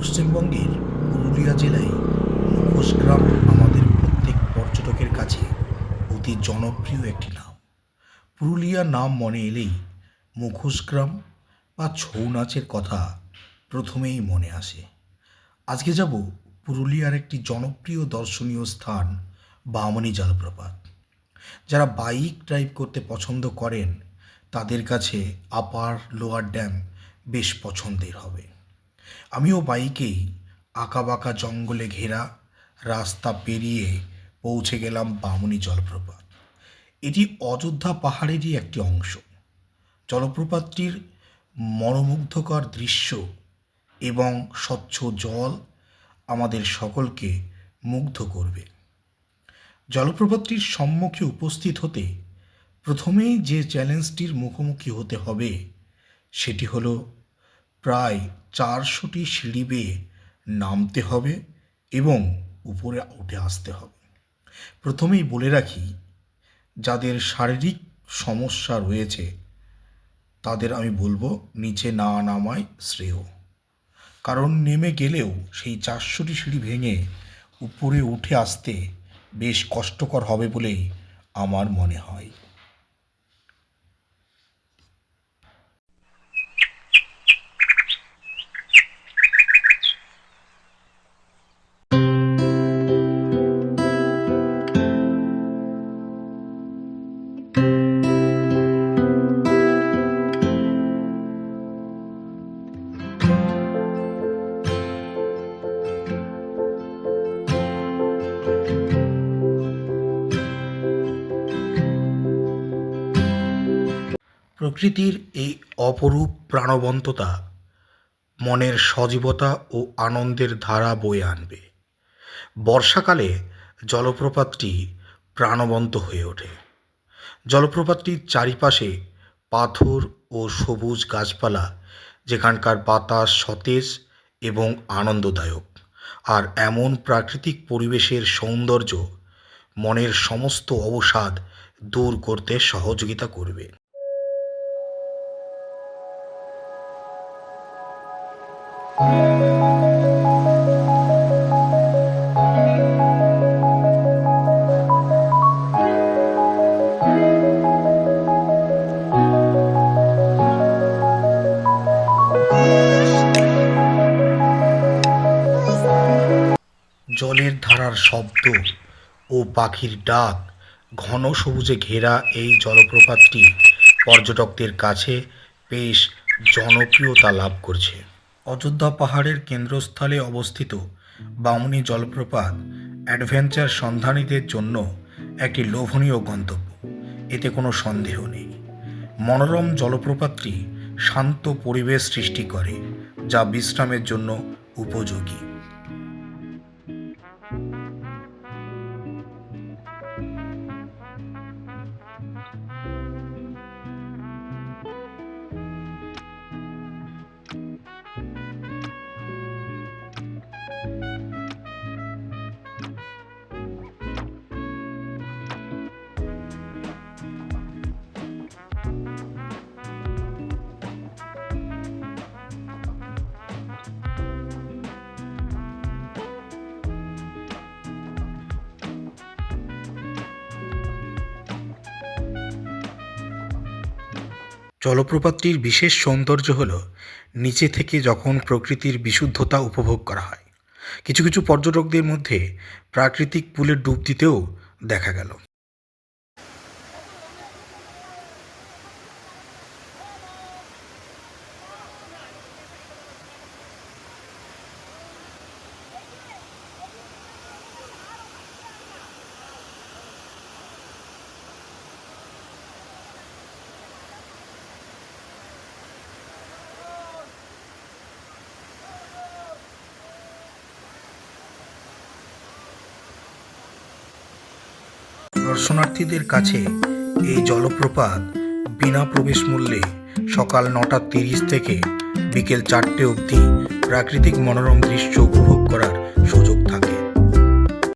পশ্চিমবঙ্গের পুরুলিয়া জেলায় মুখোশগ্রাম আমাদের প্রত্যেক পর্যটকের কাছে অতি জনপ্রিয় একটি নাম। পুরুলিয়া নাম মনে এলেই মুখোশগ্রাম বা ছৌ নাচের কথা প্রথমেই মনে আসে। আজকে যাব পুরুলিয়ার একটি জনপ্রিয় দর্শনীয় স্থান বামনি জলপ্রপাত। যারা বাইক ড্রাইভ করতে পছন্দ করেন, তাদের কাছে আপার লোয়ার ড্যাম বেশ পছন্দের হবে। আমিও বাইকেই আঁকাবাঁকা জঙ্গলে ঘেরা রাস্তা পেরিয়ে পৌঁছে গেলাম বামনি জলপ্রপাত। এটি অযোধ্যা পাহাড়েরই একটি অংশ। জলপ্রপাতটির মনোমুগ্ধকর দৃশ্য এবং স্বচ্ছ জল আমাদের সকলকে মুগ্ধ করবে। জলপ্রপাতটির সম্মুখে উপস্থিত হতে প্রথমেই যে চ্যালেঞ্জটির মুখোমুখি হতে হবে, সেটি হলো প্রায় চারশোটি সিঁড়ি বেয়ে নামতে হবে এবং উপরে উঠে আসতে হবে। প্রথমেই বলে রাখি, যাদের শারীরিক সমস্যা রয়েছে, তাদের আমি বলব নিচে না নামায় শ্রেয়। কারণ নেমে গেলেও সেই চারশোটি সিঁড়ি ভেঙে উপরে উঠে আসতে বেশ কষ্টকর হবে বলেই আমার মনে হয়। প্রকৃতির এই অপরূপ প্রাণবন্ততা মনের সজীবতা ও আনন্দের ধারা বয়ে আনবে। বর্ষাকালে জলপ্রপাতটি প্রাণবন্ত হয়ে ওঠে। জলপ্রপাতটির চারিপাশে পাথর ও সবুজ গাছপালা, যেখানকার বাতাস সতেজ এবং আনন্দদায়ক। আর এমন প্রাকৃতিক পরিবেশের সৌন্দর্য মনের সমস্ত অবসাদ দূর করতে সহযোগিতা করবে। জলের ধারার শব্দ ও পাখির ডাক, ঘন সবুজে ঘেরা এই জলপ্রপাতটি পর্যটকদের কাছে বেশ জনপ্রিয়তা লাভ করছে। অযোধ্যা পাহাড়ের কেন্দ্রস্থলে অবস্থিত বামুনি জলপ্রপাত অ্যাডভেঞ্চার সন্ধানীদের জন্য একটি লোভনীয় গন্তব্য। এতে কোনো সন্দেহ নেই। মনোরম জলপ্রপাতটি শান্ত পরিবেশ সৃষ্টি করে, যা বিশ্রামের জন্য উপযোগী। জলপ্রপাতটির বিশেষ সৌন্দর্য হল, নিচে থেকে যখন প্রকৃতির বিশুদ্ধতা উপভোগ করা হয়। কিছু কিছু পর্যটকদের মধ্যে প্রাকৃতিক পুলে ডুব দিতেও দেখা গেল। দর্শনার্থীদের কাছে এই জলপ্রপাত বিনা প্রবেশ মূল্যে সকাল নটা তিরিশ থেকে বিকেল চারটে অবধি প্রাকৃতিক মনোরম দৃশ্য উপভোগ করার সুযোগ